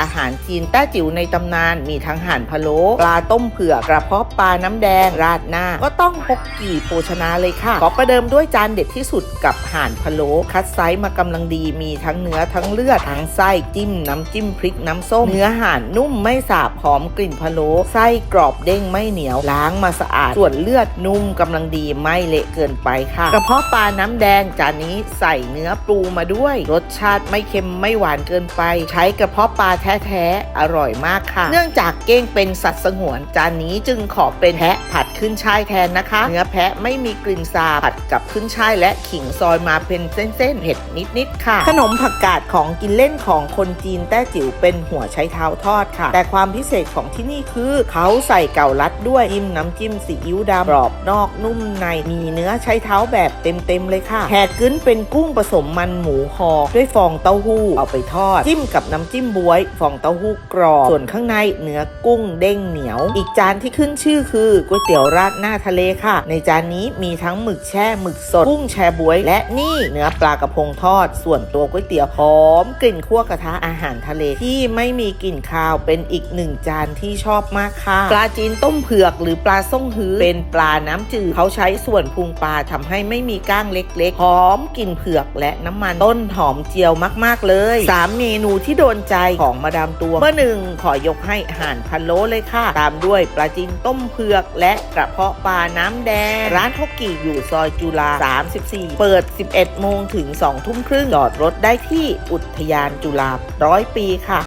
อาหารจีนแต้จิ๋วในตำนานมีทั้งห่านพะโล้ปลาต้มเผือกกระเพาะปลาน้ำแดงราดหน้า ก็ต้องฮกกี่โภชนาเลยค่ะ ขอประเดิมด้วยจานเด็ดที่สุดกับห่านพะโล้คัดไซส์มากำลังดีมีทั้งเนื้อทั้งเลือดทั้งไส้จิ้มน้ำจิ้มพริกน้ำส้ม เนื้อห่านนุ่มไม่สาบหอมกลิ่นพะโล้ไส้กรอบเด้งไม่เหนียวล้างมาสะอาดส่วนเลือดนุ่มกำลังดีไม่เละเกินไปค่ะกระเพาะปลาน้ำแดงจานนี้ใส่เนื้อปูมาด้วย รสชาติไม่เค็มไม่หวานเกินไป ใช้กระเพาะปลาแท้ๆ อร่อยมากค่ะ เนื่องจากเก้งเป็นสัตว์สงวน จานนี้จึงขอเป็นแพะผัดขึ้นช่ายแทนนะคะ เนื้อแพะไม่มีกลิ่นสาบผัดกับขึ้นช่ายและขิงซอยมาเป็นเส้นๆเผ็ดนิดๆค่ะ ขนมผักกาดของกินเล่นของคนจีนแต้จิ๋วเป็นหัวไชเท้าทอดค่ะ แต่ความพิเศษของที่นี่คือเขาใส่เก่าลัดด้วยจิ้มน้ำจิ้มซีอิ๊วดำกรอบนอกนุ่มในมีเนื้อไชเท้าแบบเต็มๆเลยค่ะแขกกึ้นเป็นกุ้งผสมมันหมูห่อด้วยฟองเต้าหู้เอาไปทอด จิ้มกับน้ำจิ้มบวยฟองเต้าหู้กรอบ ส่วนข้างในเนื้อกุ้งเด้งเหนียว อีกจานที่ขึ้นชื่อคือก๋วยเตี๋ยวราดหน้าทะเลค่ะ ในจานนี้มีทั้งหมึกแช่หมึกสดกุ้งแช่บวย และนี่เนื้อปลากระพงทอด ส่วนตัวก๋วยเตี๋ยวหอม กลิ่นคั่วกระทะอาหารทะเลที่ไม่มีกลิ่นคาวเป็นอีกหนึ่งจานที่ชอบมากค่ะ ปลาจีนต้มเผือกหรือปลาส้งฮื้อเป็นปลาน้ำจืดเขาใช้ส่วนพุงปลาทำให้ไม่มีก้างเล็กๆหอมกลิ่นเผือกและน้ำมันต้นหอมเจียวมากๆเลย 3 เมนูที่โดนใจของมาดามตัวเบอร์หนึ่งขอยกให้อาหารพะโล้เลยค่ะ ตามด้วยปลาจีนต้มเผือกและกระเพาะปลาน้ำแดง ร้านฮอกกี้อยู่ซอยจุฬา34 เปิด 11 โมงถึง 2 ทุ่มครึ่งจอดรถได้ที่อุทยานจุฬาร้อยปีค่ะ